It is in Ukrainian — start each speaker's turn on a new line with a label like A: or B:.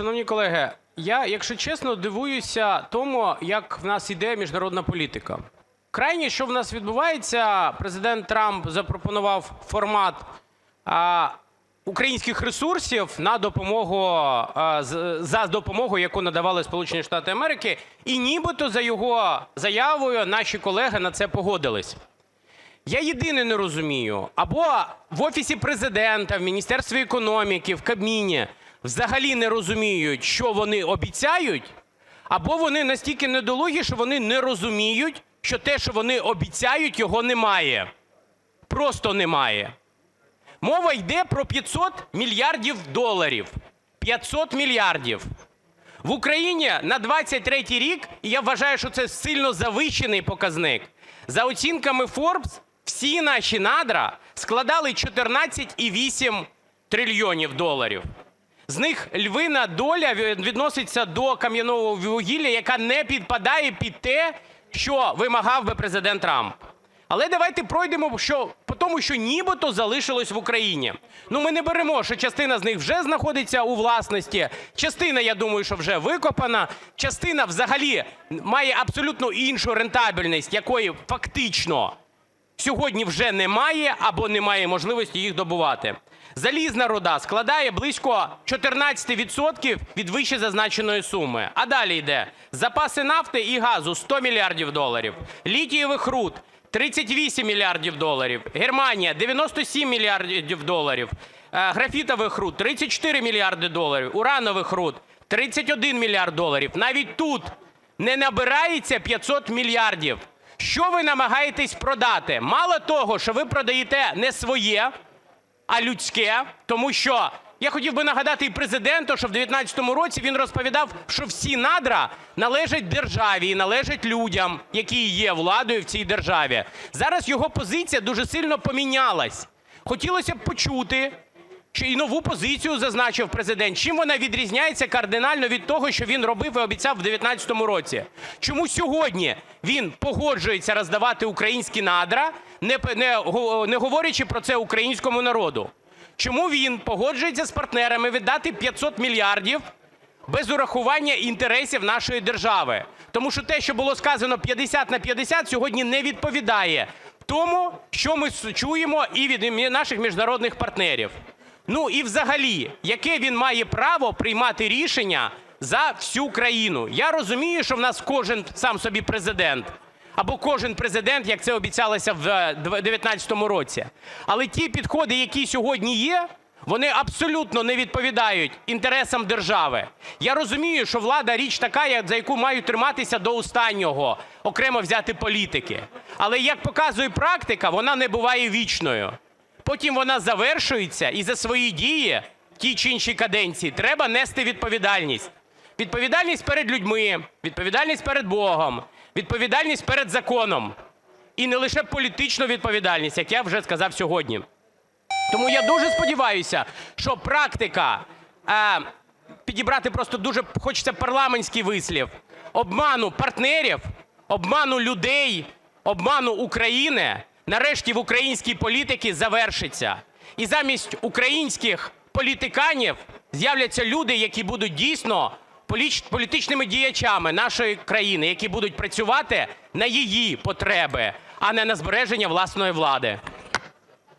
A: Шановні колеги, я, якщо чесно, дивуюся тому, як в нас іде міжнародна політика. Крайнє, що в нас відбувається, президент Трамп запропонував формат а, українських ресурсів на допомогу а, за допомогою, яку надавали Сполучені Штати Америки, і нібито за його заявою наші колеги на це погодились. Я єдине не розумію, або в Офісі Президента, в Міністерстві економіки, в Кабміні взагалі не розуміють, що вони обіцяють, або вони настільки недолугі, що вони не розуміють, що те, що вони обіцяють, його немає. Просто немає. Мова йде про 500 мільярдів доларів. 500 мільярдів. В Україні на 23-й рік, і я вважаю, що це сильно завищений показник, за оцінками Forbes, всі наші надра складали 14,8 трильйонів доларів. З них львина доля відноситься до кам'яного вугілля, яка не підпадає під те, що вимагав би президент Трамп. Але давайте пройдемо що, по тому, що нібито залишилось в Україні. Ну ми не беремо, що частина з них вже знаходиться у власності, частина, я думаю, що вже викопана, частина взагалі має абсолютно іншу рентабельність, якої фактично сьогодні вже немає або немає можливості їх добувати. Залізна руда складає близько 14% від вище зазначеної суми. А далі йде запаси нафти і газу 100 мільярдів доларів, літієвих руд 38 мільярдів доларів, Германія 97 мільярдів доларів, е, графітових руд 34 мільярди доларів, уранових руд 31 мільярд доларів. Навіть тут не набирається 500 мільярдів. Що ви намагаєтесь продати? Мало того, що ви продаєте не своє, а людське, тому що я хотів би нагадати і президенту, що в 2019 році він розповідав, що всі надра належать державі і належать людям, які є владою в цій державі. Зараз його позиція дуже сильно помінялась. Хотілося б почути, що і нову позицію зазначив президент. Чим вона відрізняється кардинально від того, що він робив і обіцяв в 2019 році? Чому сьогодні він погоджується роздавати українські надра, не, говорячи про це українському народу? Чому він погоджується з партнерами віддати 500 мільярдів без урахування інтересів нашої держави? Тому що те, що було сказано 50 на 50, сьогодні не відповідає тому, що ми чуємо і від наших міжнародних партнерів. Ну і взагалі, яке він має право приймати рішення за всю країну? Я розумію, що в нас кожен сам собі президент, або кожен президент, як це обіцялося в 2019 році. Але ті підходи, які сьогодні є, вони абсолютно не відповідають інтересам держави. Я розумію, що влада річ така, за яку мають триматися до останнього, окремо взяти політики. Але як показує практика, вона не буває вічною. Потім вона завершується, і за свої дії в тій чи іншій каденції треба нести відповідальність. Відповідальність перед людьми, відповідальність перед Богом, відповідальність перед законом. І не лише політичну відповідальність, як я вже сказав сьогодні. Тому я дуже сподіваюся, що практика е, підібрати просто дуже хочеться парламентський вислів обману партнерів, обману людей, обману України нарешті в українській політиці завершиться. І замість українських політиканів з'являться люди, які будуть дійсно політичними діячами нашої країни, які будуть працювати на її потреби, а не на збереження власної влади.